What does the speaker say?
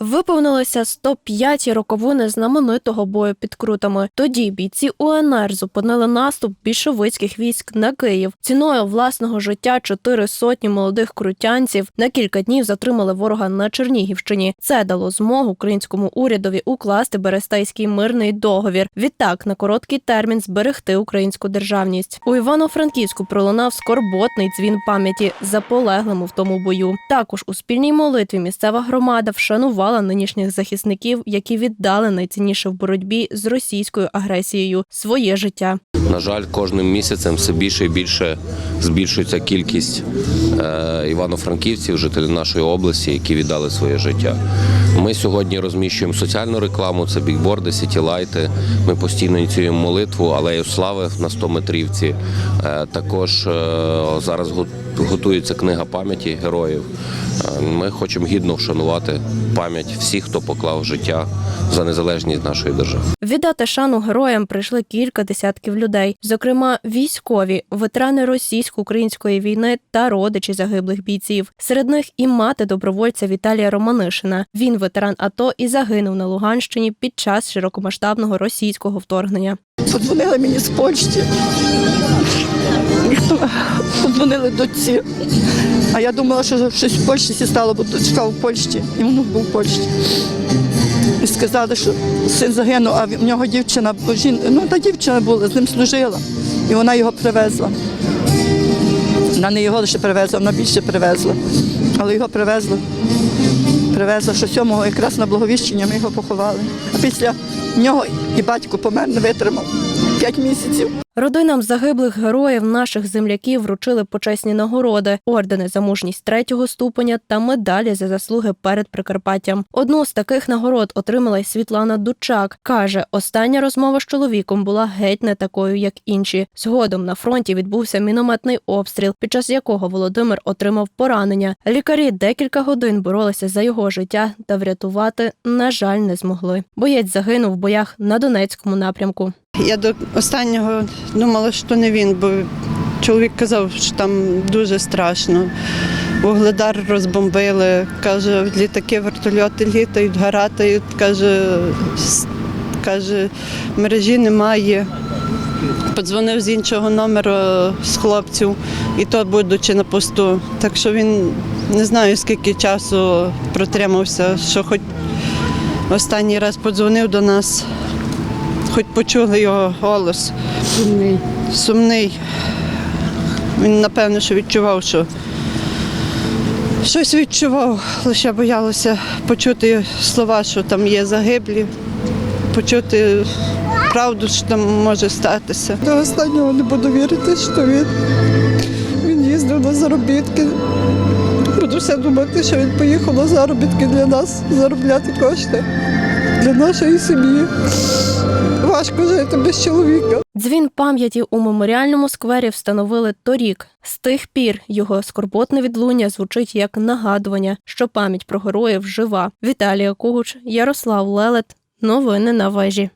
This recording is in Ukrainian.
Виповнилися 105 роковини знаменитого бою під Крутами. Тоді бійці УНР зупинили наступ більшовицьких військ на Київ. Ціною власного життя чотири сотні молодих крутянців на кілька днів затримали ворога на Чернігівщині. Це дало змогу українському урядові укласти Берестейський мирний договір. Відтак на короткий термін зберегти українську державність. У Івано-Франківську пролунав скорботний дзвін пам'яті за полеглим в тому бою. Також у спільній молитві місцева громада вшанувала нинішніх захисників, які віддали найцінніше в боротьбі з російською агресією своє життя. На жаль, кожним місяцем все більше і більше збільшується кількість е, івано-франківців, жителів нашої області, які віддали своє життя. Ми сьогодні розміщуємо соціальну рекламу, це бікборди, сітілайти. Ми постійно ініціюємо молитву, алею слави на 100 метрівці. Е, також е, зараз готується книга пам'яті героїв. Ми хочемо гідно вшанувати пам'ять всіх, хто поклав життя за незалежність нашої держави. Віддати шану героям прийшли кілька десятків людей, зокрема військові, ветерани російсько-української війни та родичі загиблих бійців. Серед них і мати добровольця Віталія Романишина. Він ветеран АТО і загинув на Луганщині під час широкомасштабного російського вторгнення. Подзвонили мені з Польщі. Подзвонили дочці. А я думала, що щось в Польщі стало, бо дочка в Польщі, і внук був в Польщі. І сказали, що син загинув, а в нього дівчина, жін... ну та дівчина була, з ним служила, і вона його привезла. Вона не його лише привезла, вона більше привезла. Але його привезла. Привезла, що сьомого якраз на благовіщення ми його поховали. А після нього і батько помер, не витримав. П'ять місяців. Родинам загиблих героїв наших земляків вручили почесні нагороди, ордени за мужність третього ступеня та медалі за заслуги перед Прикарпаттям. Одну з таких нагород отримала й Світлана Дучак. каже, остання розмова з чоловіком була геть не такою, як інші. Згодом на фронті відбувся мінометний обстріл, під час якого Володимир отримав поранення. Лікарі декілька годин боролися за його життя та врятувати, на жаль, не змогли. Боєць загинув в боях на Донецькому напрямку. Я до останнього думала, що не він, бо чоловік казав, що там дуже страшно. Вугледар розбомбили, каже, літаки, вертольоти літають, гаратають, каже, каже, мережі немає. Подзвонив з іншого номеру з хлопців, і то будучи на посту. Так що він не знаю, скільки часу протримався, що хоч останній раз подзвонив до нас хоч почули його голос. Сумний. Сумний. Він, напевно, що відчував, що щось відчував, лише боялося почути слова, що там є загиблі, почути правду, що там може статися. До останнього не буду вірити, що він, він їздив на заробітки. Буду все думати, що він поїхав на заробітки для нас, заробляти кошти для нашої сім'ї. Важко жити без чоловіка. Дзвін пам'яті у меморіальному сквері встановили торік. З тих пір його скорботне відлуння звучить як нагадування, що пам'ять про героїв жива. Віталія Кугуч, Ярослав Лелет. Новини на вежі.